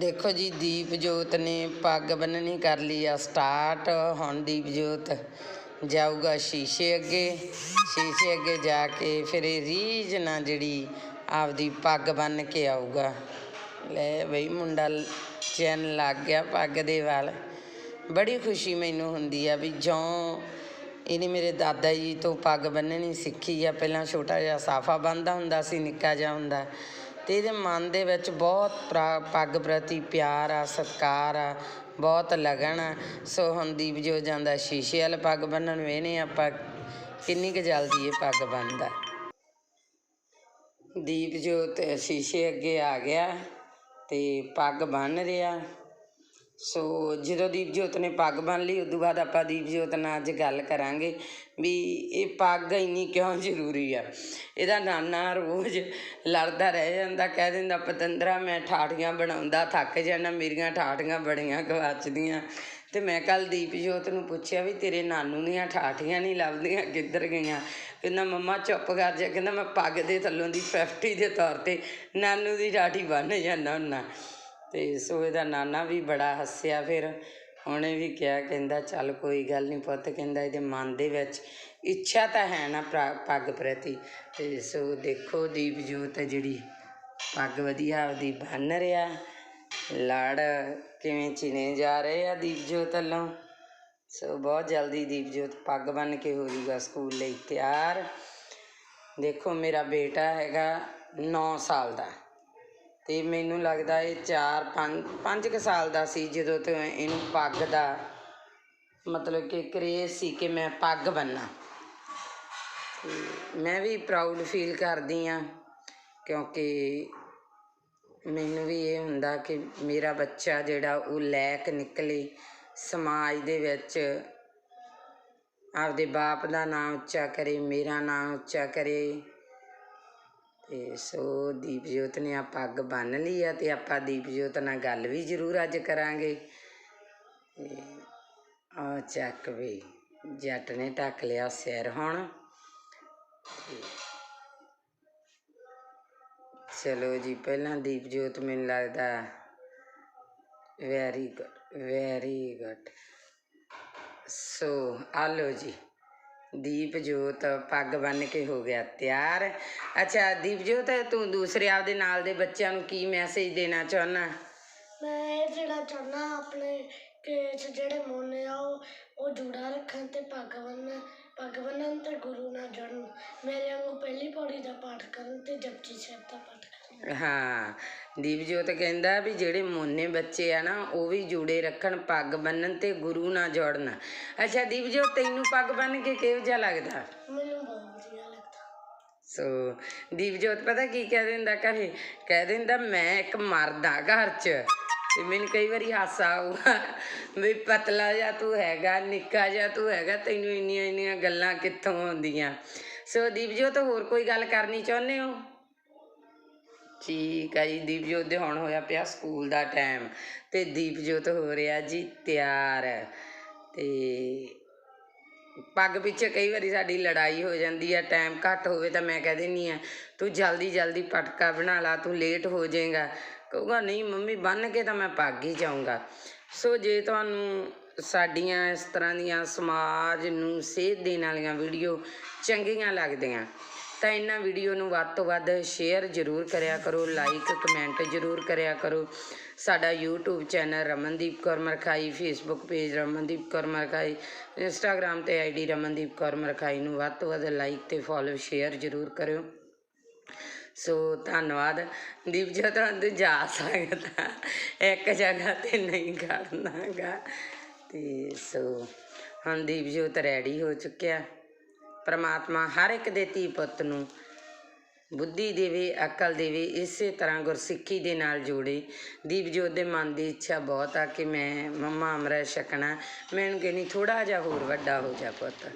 ਦੇਖੋ ਜੀ ਦੀਪ ਜੋਤ ਨੇ ਪੱਗ ਬੰਨਣੀ ਕਰ ਲਈ ਆ ਸਟਾਰਟ ਹੁਣ ਦੀਪ ਜੋਤ ਜਾਊਗਾ ਸ਼ੀਸ਼ੇ ਅੱਗੇ। ਸ਼ੀਸ਼ੇ ਅੱਗੇ ਜਾ ਕੇ ਫਿਰ ਇਹ ਰੀਝ ਨਾਲ ਜਿਹੜੀ ਆਪਦੀ ਪੱਗ ਬੰਨ ਕੇ ਆਊਗਾ। ਲੈ ਬਈ, ਮੁੰਡਾ ਚੈਨ ਲੱਗ ਗਿਆ ਪੱਗ ਦੇ ਵੱਲ। ਬੜੀ ਖੁਸ਼ੀ ਮੈਨੂੰ ਹੁੰਦੀ ਆ ਵੀ ਜਿਉਂ ਇਹਨੇ ਮੇਰੇ ਦਾਦਾ ਜੀ ਤੋਂ ਪੱਗ ਬੰਨਣੀ ਸਿੱਖੀ ਆ। ਪਹਿਲਾਂ ਛੋਟਾ ਜਿਹਾ ਸਾਫਾ ਬੰਨਦਾ ਹੁੰਦਾ ਸੀ, ਨਿੱਕਾ ਜਿਹਾ ਹੁੰਦਾ। ਤੇ ਇਹਦੇ ਮਨ ਦੇ ਵਿੱਚ ਬਹੁਤ ਪ੍ਰਾ- ਪੱਗ ਪ੍ਰਤੀ ਪਿਆਰ ਆ, ਸਤਿਕਾਰ ਆ, ਬਹੁਤ ਲਗਨ ਆ। ਸੋ ਹੁਣ ਦੀਪ ਜੋ ਜਾਂਦਾ ਸ਼ੀਸ਼ੇ ਵਾਲ ਪੱਗ ਬੰਨਣ ਵੇਨੇ ਆਪਾਂ ਕਿੰਨੀ ਕੁ ਜਲਦੀ ਇਹ ਪੱਗ ਬੰਨਦਾ। ਦੀਪ ਜੋਤ ਸ਼ੀਸ਼ੇ ਅੱਗੇ ਆ ਗਿਆ ਤੇ ਪੱਗ ਬੰਨ ਰਿਹਾ। ਸੋ ਜਦੋਂ ਦੀਪ ਜੋਤ ਨੇ ਪੱਗ ਬੰਨ ਲਈ, ਉਦੋਂ ਬਾਅਦ ਆਪਾਂ ਦੀਪ ਜੋਤ ਨਾਲ ਅੱਜ ਗੱਲ ਕਰਾਂਗੇ ਵੀ ਇਹ ਪੱਗ ਇੰਨੀ ਕਿਉਂ ਜ਼ਰੂਰੀ ਆ? ਇਹਦਾ ਨਾਨਾ ਰੋਜ਼ ਲੜਦਾ ਰਹਿ ਜਾਂਦਾ, ਕਹਿ ਦਿੰਦਾ, ਪਤੰਦਰਾ, ਮੈਂ ਠਾਠੀਆਂ ਬਣਾਉਂਦਾ, ਥੱਕ ਜਾਣਾ ਮੇਰੀਆਂ ਠਾਠੀਆਂ ਬੜੀਆਂ ਗਵਾਚਦੀਆਂ। ਤੇ ਮੈਂ ਕੱਲ ਦੀਪਜੋਤ ਨੂੰ ਪੁੱਛਿਆ ਵੀ, ਤੇਰੇ ਨਾਨੂ ਦੀਆਂ ਠਾਠੀਆਂ ਨਹੀਂ ਲੱਭਦੀਆਂ? ਕਿੱਧਰ ਗਈਆਂ? ਕਹਿੰਦਾ, ਮੰਮਾ, ਚੁੱਪ ਕਰ ਜਾ। ਕਹਿੰਦਾ, ਮੈਂ ਪੱਗ ਦੇ ਥੱਲੋਂ ਦੀ 50 ਦੇ ਤੌਰ ਤੇ ਨਾਨੂ ਦੀ ਠਾਠੀ ਬੰਨ ਜਾਂਦਾ ਹੁੰਨਾ ਅਤੇ ਸੋ ਇਹਦਾ ਨਾਨਾ ਵੀ ਬੜਾ ਹੱਸਿਆ ਫਿਰ। ਉਹਨੇ ਵੀ ਕਿਹਾ, ਕਹਿੰਦਾ, ਚੱਲ ਕੋਈ ਗੱਲ ਨਹੀਂ ਪੁੱਤ, ਕਹਿੰਦਾ, ਇਹਦੇ ਮਨ ਦੇ ਵਿੱਚ ਇੱਛਾ ਤਾਂ ਹੈ ਨਾ ਪ੍ਰਾ- ਪੱਗ ਪ੍ਰਤੀ। ਅਤੇ ਸੋ ਦੇਖੋ, ਦੀਪ ਜੋਤ ਹੈ ਜਿਹੜੀ, ਪੱਗ ਵਧੀਆ ਆਪਦੀ ਬੰਨ ਰਿਹਾ। ਲੜ ਕਿਵੇਂ ਚਿਨੇ ਜਾ ਰਹੇ ਆ ਦੀਪ ਜੋਤ ਵੱਲੋਂ। ਸੋ ਬਹੁਤ ਜਲਦੀ ਦੀਪ ਜੋਤ ਪੱਗ ਬੰਨ ਕੇ ਹੋ ਜੂਗਾ ਸਕੂਲ ਲਈ ਤਿਆਰ। ਦੇਖੋ, ਮੇਰਾ ਬੇਟਾ ਹੈਗਾ 9 ਸਾਲ ਦਾ। ਅਤੇ ਮੈਨੂੰ ਲੱਗਦਾ ਇਹ 4 5 5 ਕੁ ਸਾਲ ਦਾ ਸੀ ਜਦੋਂ ਤੋਂ ਇਹਨੂੰ ਪੱਗ ਦਾ ਮਤਲਬ ਕਿ ਕਰੇਜ਼ ਸੀ ਕਿ ਮੈਂ ਪੱਗ ਬੰਨਾਂ। ਮੈਂ ਵੀ ਪ੍ਰਾਊਡ ਫੀਲ ਕਰਦੀ ਹਾਂ ਕਿਉਂਕਿ ਮੈਨੂੰ ਵੀ ਇਹ ਹੁੰਦਾ ਕਿ ਮੇਰਾ ਬੱਚਾ ਜਿਹੜਾ ਉਹ ਲੈਕ ਨਿਕਲੇ ਸਮਾਜ ਦੇ ਵਿੱਚ, ਆਪਦੇ ਬਾਪ ਦਾ ਨਾਮ ਉੱਚਾ ਕਰੇ, ਮੇਰਾ ਨਾਮ ਉੱਚਾ ਕਰੇ। ਅਤੇ ਸੋ ਦੀਪ ਜੋਤ ਨੇ ਆਪਾਂ ਅੱਗ ਬੰਨ੍ਹ ਲਈ ਆ ਅਤੇ ਆਪਾਂ ਦੀਪ ਜੋਤ ਨਾਲ ਗੱਲ ਵੀ ਜ਼ਰੂਰ ਅੱਜ ਕਰਾਂਗੇ। ਤੇ ਆ ਚੱਕ ਵੀ, ਜੱਟ ਨੇ ਢੱਕ ਲਿਆ ਸਿਰ ਹੁਣ। ਤੇ ਚਲੋ ਜੀ, ਪਹਿਲਾਂ ਦੀਪਜੋਤ ਮੈਨੂੰ ਲੱਗਦਾ very good very good so ਆ ਲਓ ਜੀ। ਦੀਪ ਜੋਤ ਪੱਗ ਬੰਨ ਕੇ ਹੋ ਗਿਆ ਤਿਆਰ। ਅੱਛਾ ਦੀਪ ਜੋਤ ਤੂੰ ਦੂਸਰੇ ਆਪਦੇ ਨਾਲ ਦੇ ਬੱਚਿਆਂ ਨੂੰ ਕੀ ਮੈਸੇਜ ਦੇਣਾ ਚਾਹੁੰਦਾ ਮੈਂ ਇਹ ਜਿਹੜਾ ਚਾਹੁੰਦਾ ਆਪਣੇ ਕਿ ਚ ਜਿਹੜੇ ਮੋਨੇ ਆ ਉਹ ਉਹ ਜੂੜਾ ਰੱਖਣ ਤੇ ਪੱਗ ਬੰਨ੍ਹਣ ਪੱਗ ਬੰਨ੍ਹਣ ਤੇ ਗੁਰੂ ਨਾਲ ਜੁੜਨ। ਮੇਰੇ ਵਾਂਗੂ ਪਹਿਲੀ ਪੌੜੀ ਦਾ ਪਾਠ ਕਰਨ ਤੇ ਜਪਜੀ ਸਾਹਿਬ ਦਾ ਪਾਠ ਕਰਨ। ਹਾਂ ਦੀਪ ਜੋਤ ਕਹਿੰਦਾ ਵੀ ਜਿਹੜੇ ਮੋਨੇ ਬੱਚੇ ਆ ਨਾ ਉਹ ਵੀ ਜੂੜੇ ਰੱਖਣ ਪੱਗ ਬੰਨਣ ਤੇ ਗੁਰੂ ਨਾਲ ਜੋੜਨ। ਅੱਛਾ ਦੀਪ ਜੋਤ ਤੈਨੂੰ ਪੱਗ ਬੰਨ ਕੇ ਕਿਹੋ ਜਿਹਾ ਲੱਗਦਾ? ਮੈਨੂੰ ਬਹੁਤ ਵਧੀਆ ਲੱਗਦਾ। ਸੋ ਦੀਪਜੋਤ ਪਤਾ ਕੀ ਕਹਿ ਦਿੰਦਾ ਘਰੇ? ਕਹਿ ਦਿੰਦਾ ਮੈਂ ਇੱਕ ਮਰਦ ਘਰ 'ਚ। ਤੇ ਮੈਨੂੰ ਕਈ ਵਾਰੀ ਹਾਸਾ ਆਊਗਾ ਵੀ ਪਤਲਾ ਜਿਹਾ ਤੂੰ ਹੈਗਾ ਨਿੱਕਾ ਜਿਹਾ ਤੂੰ ਹੈਗਾ ਤੈਨੂੰ ਇੰਨੀਆਂ ਇੰਨੀਆਂ ਗੱਲਾਂ ਕਿੱਥੋਂ ਆਉਂਦੀਆਂ? ਸੋ ਦੀਪਜੋਤ ਹੋਰ ਕੋਈ ਗੱਲ ਕਰਨੀ ਚਾਹੁੰਦੇ ਹੋ? ਠੀਕ ਆ ਜੀ, ਦੀਪਜੋਤ ਦੇ ਹੁਣ ਹੋਇਆ ਪਿਆ ਸਕੂਲ ਦਾ ਟਾਈਮ ਤੇ ਦੀਪਜੋਤ ਹੋ ਰਿਹਾ ਜੀ ਤਿਆਰ। ਤੇ ਪੱਗ ਪਿੱਛੇ ਕਈ ਵਾਰੀ ਸਾਡੀ ਲੜਾਈ ਹੋ ਜਾਂਦੀ ਆ ਟਾਈਮ ਘੱਟ ਹੋਵੇ ਤਾਂ ਮੈਂ ਕਹਿ ਦਿੰਨੀ ਆ, ਤੂੰ ਜਲਦੀ ਜਲਦੀ ਪਟਕਾ ਬਣਾ ਲਾ, ਤੂੰ ਲੇਟ ਹੋ ਜਾਏਗਾ। ਕਹੂਗਾ, ਨਹੀਂ ਮੰਮੀ, ਬੰਨ ਕੇ ਤਾਂ ਮੈਂ ਪੱਗ ਹੀ ਜਾਊਂਗਾ। ਸੋ ਜੇ ਤੁਹਾਨੂੰ ਸਾਡੀਆਂ ਇਸ ਤਰ੍ਹਾਂ ਦੀਆਂ ਸਮਾਜ ਨੂੰ ਸੇਧ ਦੇਣ ਵਾਲੀਆਂ ਵੀਡੀਓ ਚੰਗੀਆਂ ਲੱਗਦੀਆਂ ਤਾਂ ਇਹਨਾਂ ਵੀਡੀਓ ਨੂੰ ਵੱਧ ਤੋਂ ਵੱਧ ਸ਼ੇਅਰ ਜ਼ਰੂਰ ਕਰਿਆ ਕਰੋ ਲਾਈਕ ਕਮੈਂਟ ਜ਼ਰੂਰ ਕਰਿਆ ਕਰੋ। ਸਾਡਾ YouTube channel Ramandeep Kaur Markhai, Facebook page Ramandeep Kaur Markhai, Instagram ਤੇ ਆਈਡੀ ਰਮਨਦੀਪ ਕੌਰ ਮਰਖਾਈ ਨੂੰ ਵੱਧ ਤੋਂ ਵੱਧ ਲਾਈਕ ਤੇ ਫੋਲੋ ਸ਼ੇਅਰ ਜ਼ਰੂਰ ਕਰਿਓ। ਸੋ ਧੰਨਵਾਦ। ਦੀਪ, ਜੀ ਤੁਹਾਨੂੰ ਜਾ ਸਕਦਾ, ਇੱਕ ਜਗ੍ਹਾ ਤੇ ਨਹੀਂ ਖੜਨਾਗਾ ਤੇ ਸੋ ਹੁਣ ਦੀਪ ਜੋਤ ਰੈਡੀ ਹੋ ਚੁੱਕਿਆ। ਪਰਮਾਤਮਾ ਹਰ ਇੱਕ ਦੇ ਧੀ ਪੁੱਤ ਨੂੰ, ਬੁੱਧੀ ਦੇਵੇ ਅਕਲ ਦੇਵੇ ਇਸੇ ਤਰ੍ਹਾਂ ਗੁਰਸਿੱਖੀ ਦੇ ਨਾਲ ਜੋੜੇ। ਦੀਪਜੋਤ ਦੇ ਮਨ ਦੀ ਇੱਛਾ ਬਹੁਤ ਆ ਕਿ ਮੈਂ ਮੰਮਾ ਅੰਮ੍ਰਿਤ ਛਕਣਾ। ਮੈਨੂੰ ਕਹਿੰਦੀ ਥੋੜਾ ਜਿਹਾ ਹੋਰ ਵੱਡਾ ਹੋ ਜਾ ਪੁੱਤ।